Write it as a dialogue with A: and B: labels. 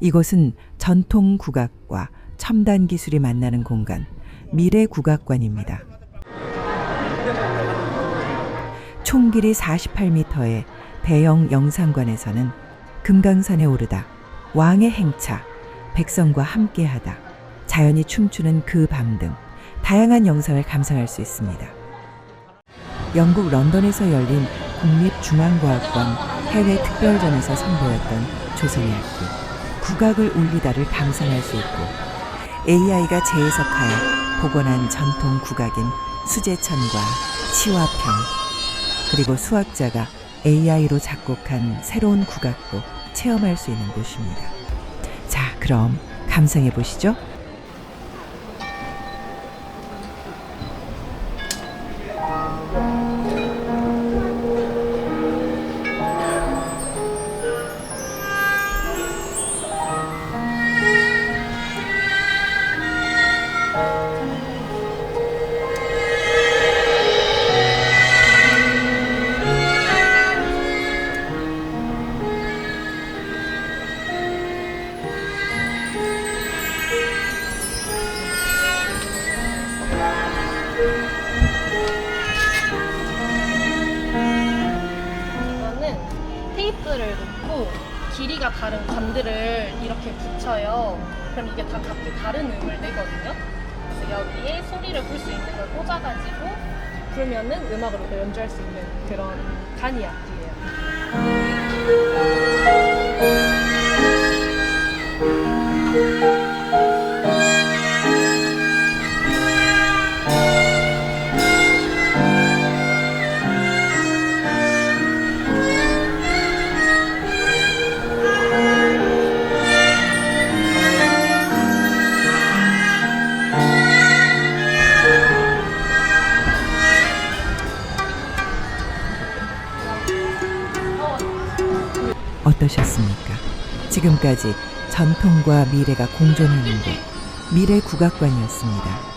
A: 이곳은 전통 국악과 첨단 기술이 만나는 공간, 미래 국악관입니다. 총 길이 48m의 대형 영상관에서는 금강산에 오르다, 왕의 행차, 백성과 함께하다, 자연이 춤추는 그 밤 등 다양한 영상을 감상할 수 있습니다. 영국 런던에서 열린 국립중앙과학관 해외 특별전에서 선보였던 조성의 악기 국악을 울리다를 감상할 수 있고 AI가 재해석하여 복원한 전통 국악인 수제천과 치화평 그리고 수학자가 AI로 작곡한 새로운 국악도 체험할 수 있는 곳입니다. 자, 그럼 감상해 보시죠.
B: 테이프를 놓고 길이가 다른 관들을 이렇게 붙여요. 그럼 이게 다 각기 다른 음을 내거든요. 그래서 여기에 소리를 풀수 있는 걸 꽂아가지고 불면은 음악으로 연주할 수 있는 그런 간이 악기예요.
A: 어떠셨습니까? 지금까지 전통과 미래가 공존하는 곳 미래 국악관이었습니다.